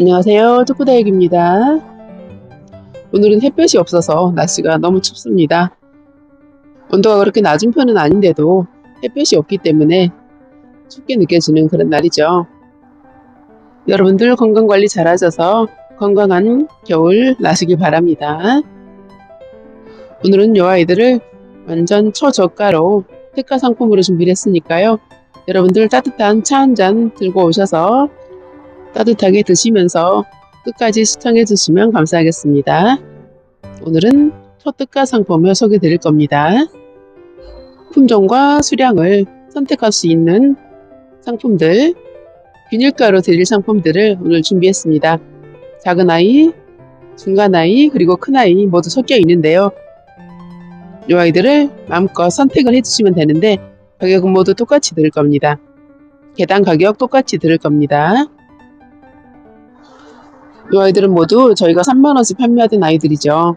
안녕하세요. 뚜꾸다육입니다. 오늘은 햇볕이 없어서 날씨가 너무 춥습니다. 온도가 그렇게 낮은 편은 아닌데도 햇볕이 없기 때문에 춥게 느껴지는 그런 날이죠. 여러분들 건강관리 잘 하셔서 건강한 겨울 나시길 바랍니다. 오늘은 요 아이들을 완전 초저가로 특가 상품으로 준비를 했으니까요. 여러분들 따뜻한 차 한 잔 들고 오셔서 따뜻하게 드시면서 끝까지 시청해 주시면 감사하겠습니다. 오늘은 초특가 상품을 소개해 드릴 겁니다. 품종과 수량을 선택할 수 있는 상품들, 균일가로 드릴 상품들을 오늘 준비했습니다. 작은 아이, 중간 아이, 그리고 큰 아이 모두 섞여 있는데요. 이 아이들을 마음껏 선택을 해주시면 되는데 가격은 모두 똑같이 들을 겁니다. 개당 가격 똑같이 들을 겁니다. 이 아이들은 모두 저희가 3만원씩 판매하던 아이들이죠.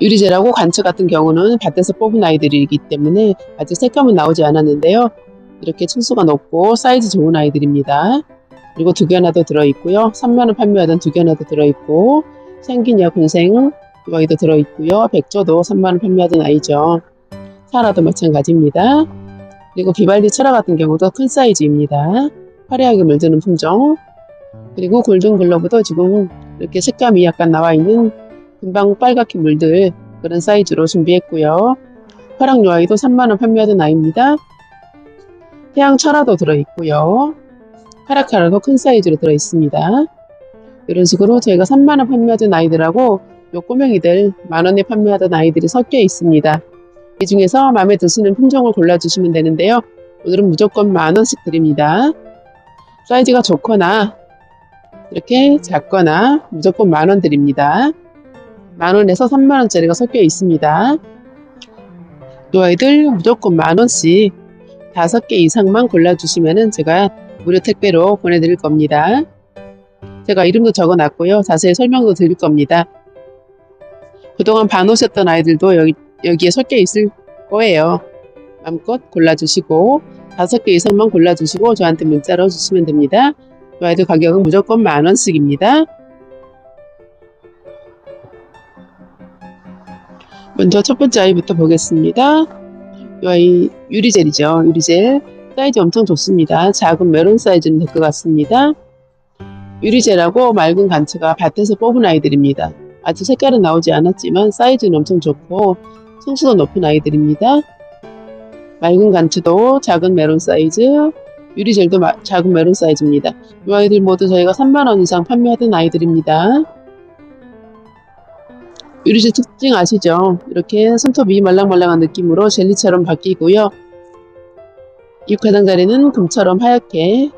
유리제라고 관처 같은 경우는 밭에서 뽑은 아이들이기 때문에 아직 색감은 나오지 않았는데요. 이렇게 층수가 높고 사이즈 좋은 아이들입니다. 그리고 두 개나 더 들어있고요. 3만원 판매하던 두 개나 더 들어있고 생기냐 군생 이 아이도 들어있고요. 백조도 3만원 판매하던 아이죠. 사라도 마찬가지입니다. 그리고 비발디 철화 같은 경우도 큰 사이즈입니다. 화려하게 물드는 품종 그리고 골든 글러브도 지금 이렇게 색감이 약간 나와 있는 금방 빨갛게 물들 그런 사이즈로 준비했고요. 화랑 요아이도 3만원 판매하던 아이입니다. 태양 철화도 들어있고요. 카라카라도 큰 사이즈로 들어있습니다. 이런 식으로 저희가 3만원 판매하던 아이들하고 요 꼬맹이들 만원에 판매하던 아이들이 섞여 있습니다. 이 중에서 마음에 드시는 품종을 골라주시면 되는데요. 오늘은 무조건 만원씩 드립니다. 사이즈가 좋거나 이렇게 작거나 무조건 만원 드립니다. 만원에서 3만원짜리가 섞여 있습니다. 이 아이들 무조건 만원씩 5개 이상만 골라주시면 제가 무료 택배로 보내드릴 겁니다. 제가 이름도 적어놨고요. 자세히 설명도 드릴 겁니다. 그동안 반오셨던 아이들도 여기, 여기에 섞여 있을 거예요. 마음껏 골라주시고 5개 이상만 골라주시고 저한테 문자로 주시면 됩니다. 이 아이들 가격은 무조건 만원씩입니다. 먼저 첫 번째 아이부터 보겠습니다. 이 아이 유리젤이죠. 유리젤 사이즈 엄청 좋습니다. 작은 메론 사이즈는 될 것 같습니다. 유리젤하고 맑은 간츠가 밭에서 뽑은 아이들입니다. 아직 색깔은 나오지 않았지만 사이즈는 엄청 좋고 성수도 높은 아이들입니다. 맑은 간츠도 작은 메론 사이즈, 유리젤도 마, 작은 메론 사이즈입니다. 이 아이들 모두 저희가 3만원 이상 판매하던 아이들입니다. 유리젤 특징 아시죠? 이렇게 손톱이 말랑말랑한 느낌으로 젤리처럼 바뀌고요. 육하단자리는 금처럼 하얗게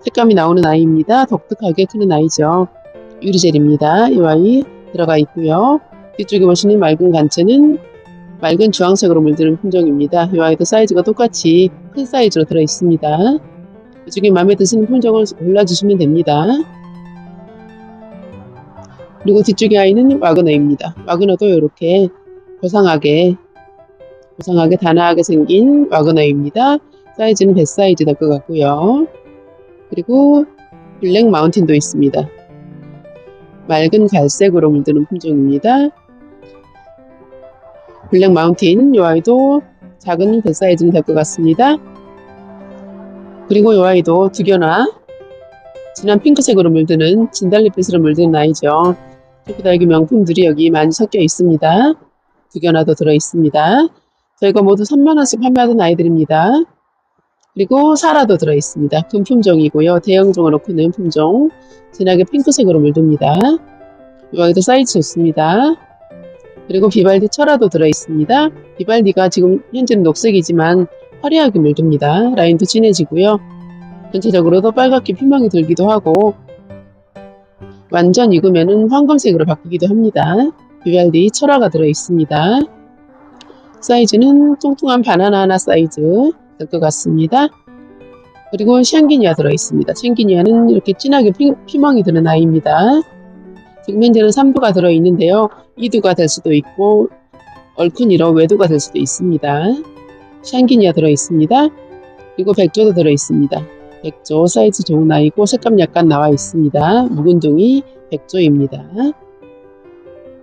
색감이 나오는 아이입니다. 독특하게 크는 아이죠. 유리젤입니다. 이 아이 들어가 있고요. 뒤쪽에 보시는 맑은 간체는 맑은 주황색으로 물드는 품종입니다. 이 아이도 사이즈가 똑같이 큰 사이즈로 들어 있습니다. 이쪽에 마음에 드시는 품종을 골라주시면 됩니다. 그리고 뒤쪽의 아이는 와그너입니다. 와그너도 이렇게 고상하게 고상하게 단아하게 생긴 와그너입니다. 사이즈는 배 사이즈 될것 같고요. 그리고 블랙 마운틴도 있습니다. 맑은 갈색으로 물드는 품종입니다. 블랙 마운틴 이 아이도 작은 배 사이즈는 될 것 같습니다. 그리고 이 아이도 두 개나 진한 핑크색으로 물드는 진달래빛으로 물드는 아이죠. 초코달기 명품들이 여기 많이 섞여 있습니다. 두 개나 더 들어 있습니다. 저희가 모두 3만원씩 판매하던 아이들입니다. 그리고 사라도 들어 있습니다. 큰 품종이고요. 대형종으로 크는 품종. 진하게 핑크색으로 물듭니다. 여기도 사이즈 좋습니다. 그리고 비발디 철화도 들어 있습니다. 비발디가 지금 현재는 녹색이지만 화려하게 물듭니다. 라인도 진해지고요. 전체적으로도 빨갛게 피멍이 들기도 하고 완전 익으면 황금색으로 바뀌기도 합니다. 비발디 철화가 들어 있습니다. 사이즈는 뚱뚱한 바나나 하나 사이즈 될 것 같습니다. 그리고 샹기니아 들어있습니다. 샹기니아는 이렇게 진하게 피, 피멍이 드는 아이입니다. 지금 현재는 3두가 들어있는데요. 2두가 될 수도 있고 얼큰이로 외두가 될 수도 있습니다. 샹기니아 들어 있습니다. 그리고 백조도 들어 있습니다. 백조 사이즈 좋은 아이고 색감 약간 나와 있습니다. 묵은둥이 백조입니다.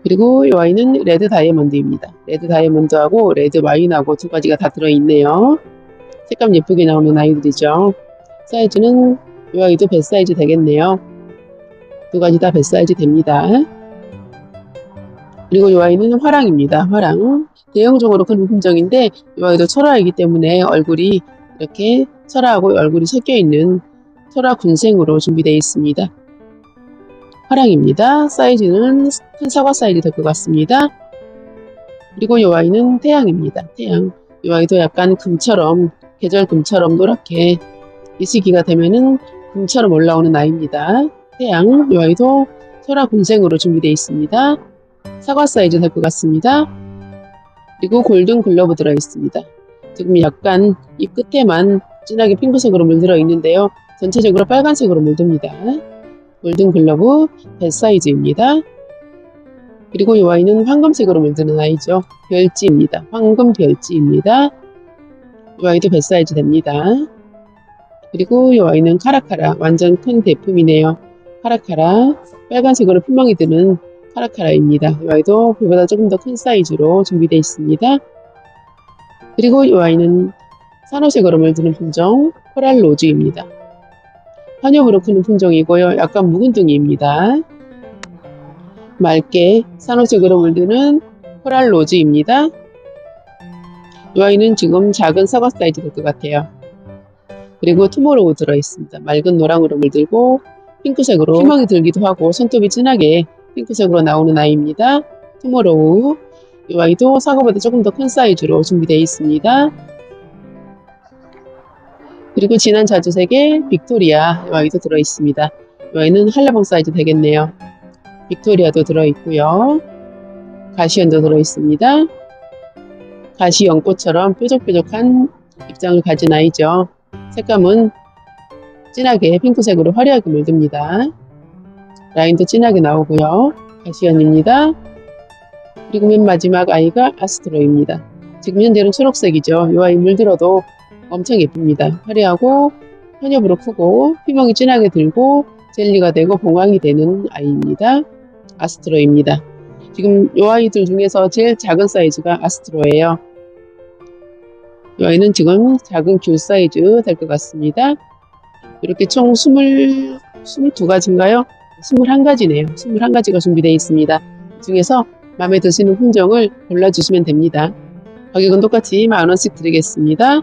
그리고 이 와인은 레드 다이아몬드입니다. 레드 다이아몬드하고 레드 와인하고 두 가지가 다 들어있네요. 색감 예쁘게 나오는 아이들이죠. 사이즈는 이 아이도 배 사이즈 되겠네요. 두 가지 다 배 사이즈 됩니다. 그리고 이 아이는 화랑입니다. 화랑. 대형종으로 큰 품종인데 이 아이도 철화이기 때문에 얼굴이 이렇게 철화하고 얼굴이 섞여 있는 철화 군생으로 준비되어 있습니다. 화랑입니다. 사이즈는 큰 사과 사이즈 될 것 같습니다. 그리고 이 아이는 태양입니다. 태양. 이 아이도 약간 금처럼 계절 금처럼 노랗게 이 시기가 되면은 금처럼 올라오는 아이입니다. 태양. 이 아이도 철화 군생으로 준비되어 있습니다. 사과 사이즈 될 것 같습니다. 그리고 골든 글러브 들어 있습니다. 지금 약간 이 끝에만 진하게 핑크색으로 물들어 있는데요. 전체적으로 빨간색으로 물듭니다. 골든 글러브 배 사이즈입니다. 그리고 이 아이는 황금색으로 물드는 아이죠. 별지입니다. 황금 별지입니다. 이 아이도 배 사이즈 됩니다. 그리고 이 아이는 카라카라 완전 큰 대품이네요. 카라카라 빨간색으로 표명이 드는 카라카라입니다. 이 아이도 배보다 조금 더 큰 사이즈로 준비되어 있습니다. 그리고 이 아이는 산호색으로 물드는 품종 코랄 로즈입니다. 환엽으로 크는 품종이고요. 약간 묵은둥이입니다. 맑게 산호색으로 물드는 코랄 로즈입니다. 이 아이는 지금 작은 사과 사이즈 될 것 같아요. 그리고 투모로우 들어있습니다. 맑은 노랑으로 물들고 핑크색으로 희망이 들기도 하고 손톱이 진하게 핑크색으로 나오는 아이입니다. 투모로우 이 아이도 사과보다 조금 더 큰 사이즈로 준비되어 있습니다. 그리고 진한 자주색의 빅토리아 이 아이도 들어있습니다. 이 아이는 한라봉 사이즈 되겠네요. 빅토리아도 들어있고요. 가시연도 들어있습니다. 가시 연꽃처럼 뾰족뾰족한 입장을 가진 아이죠. 색감은 진하게 핑크색으로 화려하게 물듭니다. 라인도 진하게 나오고요. 가시연입니다. 그리고 맨 마지막 아이가 아스트로입니다. 지금 현재는 초록색이죠. 이 아이 물들어도 엄청 예쁩니다. 화려하고 현엽으로 크고 피멍이 진하게 들고 젤리가 되고 봉황이 되는 아이입니다. 아스트로입니다. 지금 이 아이들 중에서 제일 작은 사이즈가 아스트로예요. 이 아이는 지금 작은 귤 사이즈 될 것 같습니다. 이렇게 총 20, 22가지인가요? 21가지네요. 21가지가 준비되어 있습니다. 그 중에서 마음에 드시는 품종을 골라주시면 됩니다. 가격은 똑같이 만원씩 드리겠습니다.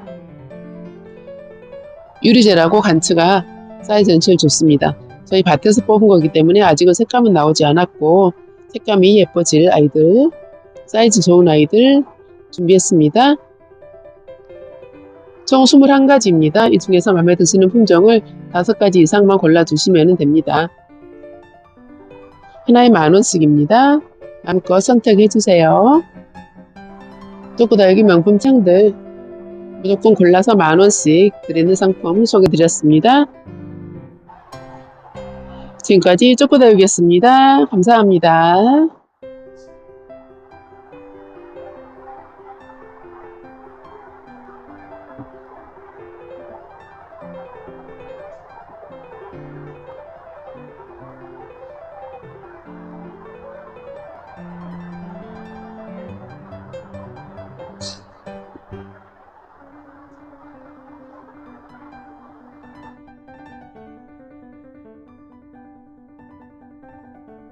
유리젤하고 간츠가 사이즈는 제일 좋습니다. 저희 밭에서 뽑은 거기 때문에 아직은 색감은 나오지 않았고 색감이 예뻐질 아이들, 사이즈 좋은 아이들 준비했습니다. 총 21가지입니다. 이 중에서 마음에 드시는 품종을 5가지 이상만 골라주시면 됩니다. 하나에 만원씩입니다. 마음껏 선택해주세요. 쪼꼬다육이 명품 창들 무조건 골라서 만원씩 드리는 상품 소개드렸습니다. 지금까지 쪼꼬다육이었습니다. 감사합니다.